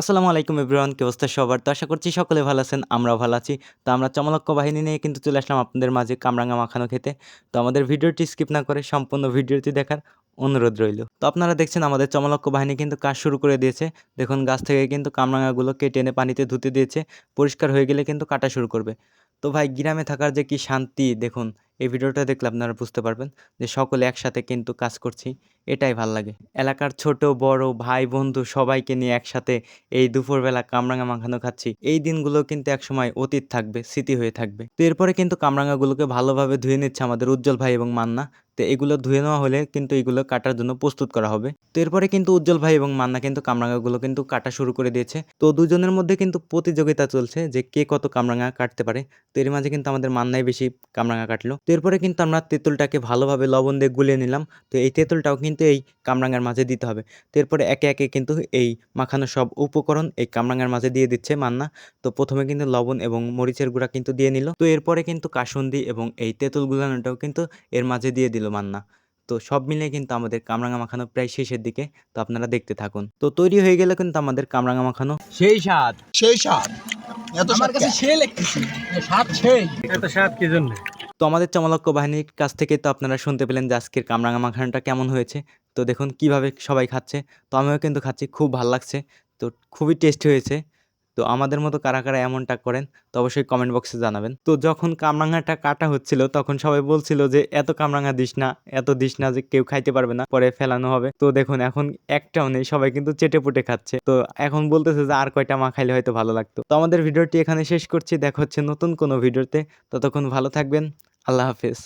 আসসালামু আলাইকুম এভরিওয়ান, কি অবস্থা সবার? তো আশা করছি সকলে ভালো আছেন, আমরাও ভালো আছি। তো আমরা চমলক্ষ বাহিনী নিয়ে কিন্তু চলে আসলাম আপনাদের মাঝে কামরাঙ্গা মাখানো খেতে। তো আমাদের ভিডিওটি স্কিপ না করে সম্পূর্ণ ভিডিওটি দেখার অনুরোধ রইল। তো আপনারা দেখছেন আমাদের চমলক্ষ বাহিনী কিন্তু কাজ শুরু করে দিয়েছে। দেখুন, গাছ থেকে কিন্তু কামরাঙ্গাগুলো কেটে এনে পানিতে ধুতে দিয়েছে। পরিষ্কার হয়ে গেলে কিন্তু কাটা শুরু করবে। তো ভাই, গ্রামে থাকার যে কি শান্তি, দেখুন, এই ভিডিওটা দেখলে আপনারা বুঝতে পারবেন যে সকলে একসাথে কিন্তু কাজ করছি। এটাই ভালো লাগে। এলাকার ছোট, বড়, ভাই, বন্ধু সবাইকে নিয়ে একসাথে এই দুপুরবেলা কামরাঙা মাখানো খাচ্ছি। এই দিনগুলো কিন্তু একসময় অতীত থাকবে, স্মৃতি হয়ে থাকবে। তো এরপরে কিন্তু কামরাঙাগুলোকে ভালোভাবে ধুয়ে নিচ্ছে আমাদের উজ্জ্বল ভাই এবং মান্না। তো এগুলো ধুয়ে নেওয়া হলে কিন্তু এগুলো কাটার জন্য প্রস্তুত করা হবে। তো এরপরে কিন্তু উজ্জ্বল ভাই এবং মান্না কিন্তু কামরাঙাগুলো কিন্তু কাটা শুরু করে দিয়েছে। তো দুজনের মধ্যে কিন্তু প্রতিযোগিতা চলছে যে কে কত কামরাঙা কাটতে পারে। তো এর মাঝে কিন্তু আমাদের মান্নাই বেশি কামরাঙা কাটলো। তো এরপরে কিন্তু আমরা তেঁতুলটাকে ভালোভাবে লবণ দিয়ে গুলিয়ে নিলাম। তো এই তেঁতুলটাও কিন্তু এই কামরাঙার মাঝে দিতে হবে। তো এরপরে একে একে কিন্তু এই মাখানো সব উপকরণ এই কামরাঙার মাঝে দিয়ে দিচ্ছে মান্না। তো প্রথমে কিন্তু লবণ এবং মরিচের গুঁড়া কিন্তু দিয়ে নিল। তো এরপরে কিন্তু কাসুন্দি এবং এই তেঁতুল গুলানোটাও কিন্তু এর মাঝে দিয়ে দিল মান্না। তো সব মিলিয়ে কিন্তু আমাদের কামরাঙা মাখানো প্রায় শেষের দিকে। তো আপনারা দেখতে থাকুন। তো তৈরি হয়ে গেলে কিন্তু আমাদের কামরাঙা মাখানো সেই স্বাদ। সেই স্বাদ। এত আমার স্বাদ কাছে কেন? সে লিখতেছি স্বাদ সেই। এত স্বাদ কি জন্য? তো আমাদের চমলক্ষ বাহিনীর কাছ থেকে তো আপনারা শুনতে পেলেন যে আজকের কামরাঙা মাখানটা কেমন হয়েছে। তো দেখুন, কীভাবে সবাই খাচ্ছে। তো আমিও কিন্তু খাচ্ছি, খুব ভালো লাগছে। তো খুবই টেস্টি হয়েছে। তো আমাদের মতো কারা কারা এমনটা করেন, তো অবশ্যই কমেন্ট বক্সে জানাবেন। তো যখন কামরাঙাটা কাটা হচ্ছিল, তখন সবাই বলছিল যে, এত কামরাঙা দিস না, এত দিস না যে কেউ খাইতে পারবে না, পরে ফেলানো হবে। তো দেখুন, এখন একটাও নেই, সবাই কিন্তু চেটে পুটে খাচ্ছে। তো এখন বলতেছে যে, আর কয়টা মা খাইলে হয়তো ভালো লাগতো। তো আমাদের ভিডিওটি এখানে শেষ করছি, দেখা হচ্ছে নতুন কোনো ভিডিওতে। ততক্ষণ ভালো থাকবেন, আল্লাহ হাফেজ।